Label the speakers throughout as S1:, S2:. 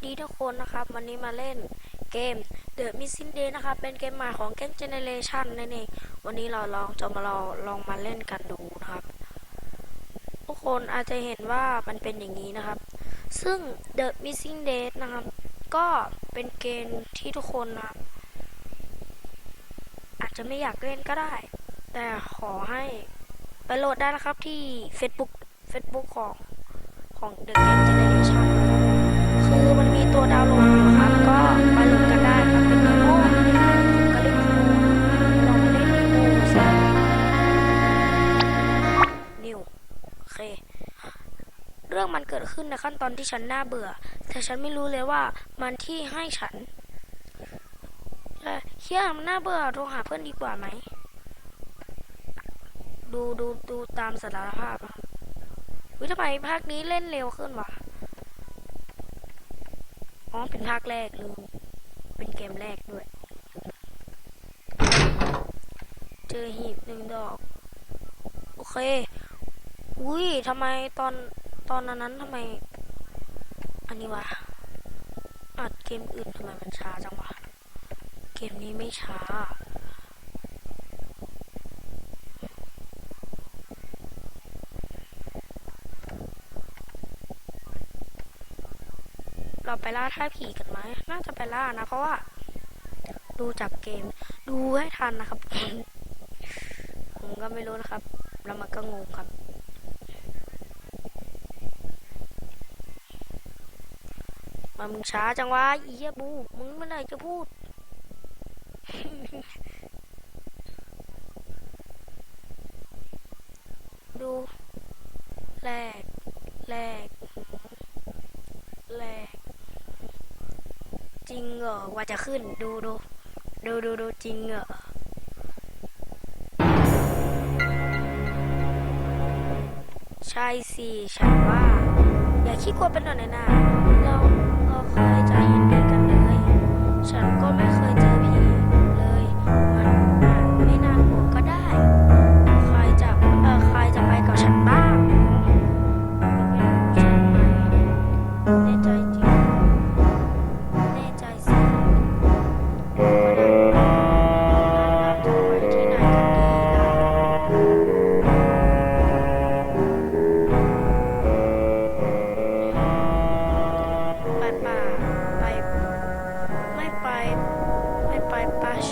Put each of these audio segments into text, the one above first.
S1: วัสดีทุกคนนะครับ วันนี้มาเล่นเกม The Missing Day นะครับ เป็นเกมใหม่ของ Game Generation นั่นเองวันนี้เราลองจะมาลองลองมาเล่นกันดูนะครับ ทุกคนอาจจะเห็นว่ามันเป็นอย่างนี้นะครับ ซึ่ง The Missing Day นะครับ ก็เป็นเกมที่ทุกคนนะอาจจะไม่อยากเล่นก็ได้ แต่ขอให้ไปโหลดได้นะครับที่ Facebook Facebook ของของ The Game Generation เคเรื่องมันเกิดขึ้นในขั้นตอนที่ฉันน่าเบื่อ แต่ฉันไม่รู้เลยว่ามันที่ให้ฉันเฮียมันน่าเบื่อโทรหาเพื่อนดีกว่าไหม ดูดูดูตามสารภาพวิทำไมภาคนี้เล่นเร็วขึ้นวะอ๋อเป็นภาคแรกลืมเป็นเกมแรกด้วย เจอหีบหนึ่งดอก โอเค อุ้ยทำไมตอนตอนนั้นทำไม อันนี้วะอัดเกมอื่นทำไมมันช้าจังวะ เกมนี้ไม่ช้า เราไปล่าท่าผีกันไหม น่าจะไปล่านะ เพราะว่า ดูจากเกม ดูให้ทันนะครับ ผมก็ไม่รู้นะครับ แล้วมันก็งงครับ มามึงช้าจังวะอีเหี้ยบู มึงเมื่อไหร่จะพูด ดูแรกแรกแรกจริงเหรอว่าจะขึ้นดูดูดูดูดูจริงเหรอใช่สิฉันว่า อย่าขี้กลัวเป็นหน่อยนะนะเรา เราเคยจะเห็นผีกันเลย ฉันก็ไม่เค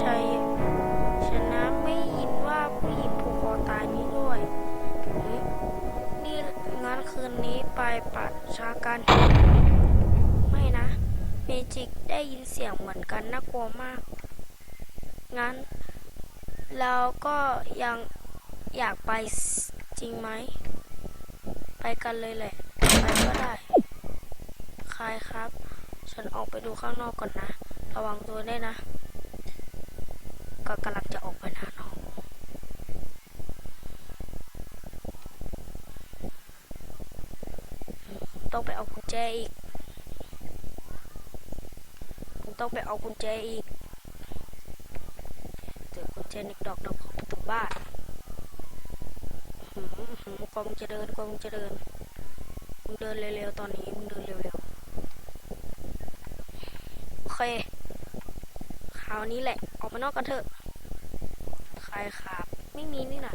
S1: ชัย ชนะไม่ยินว่าผู้หญิงผูกคอตายนี้ด้วย นี่งั้นคืนนี้ไปป่าชากัน ไม่นะ เมจิกได้ยินเสียงเหมือนกันน่ากลัวมาก งั้น เราก็ยังอยากไปจริงไหม ไปกันเลยแหละ ไปก็ได้ใครครับ ฉันออกไปดูข้างนอกก่อนนะ ระวังตัวได้วยนะ ก็กำลังจะออกไปนะน้องต้องไปเอากุญแจอีกผมต้องไปเอากุญแจอีกเจอกุญแจนิกดอกดอกของประตูบ้านหืมหืมกว่ามึงจะเดินกว่ามึงจะเดินมึงเดินเร็วๆตอนนี้มึงเดินเร็วๆโอเคคราวนี้แหละ ออกมานอกกันเถอะ ครครับ ไม่มีนี่นะ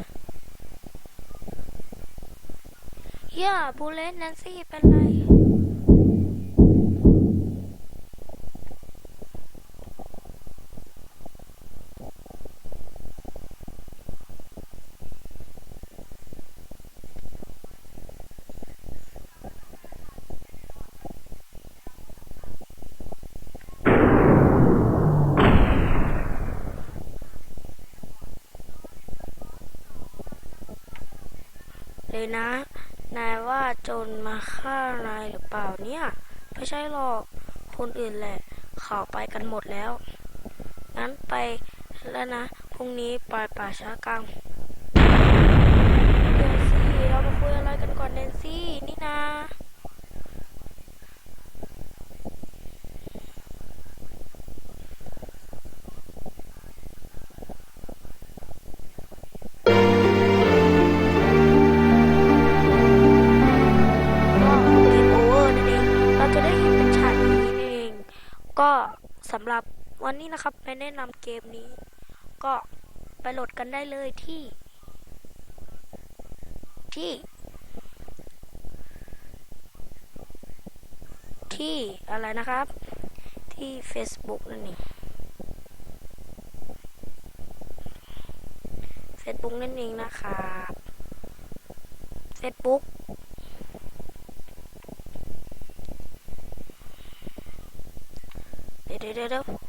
S1: เฮียบูเลนแนนซี่เป็นไร เลยนะ นายว่าโจรมาฆ่านายหรือเปล่าเนี่ย ไม่ใช่หรอก คนอื่นแหละ เขาไปกันหมดแล้ว งั้นไปแล้วนะ พรุ่งนี้ไปป่าช้ากลาง สำหรับวันนี้นะครับไปแนะนำเกมนี้ ก็ไปโหลดกันได้เลยที่ ที่ ที่อะไรนะครับ ที่ Facebook นั่นเอง Facebook นั่นเองนะครับ Facebook เดี๋ย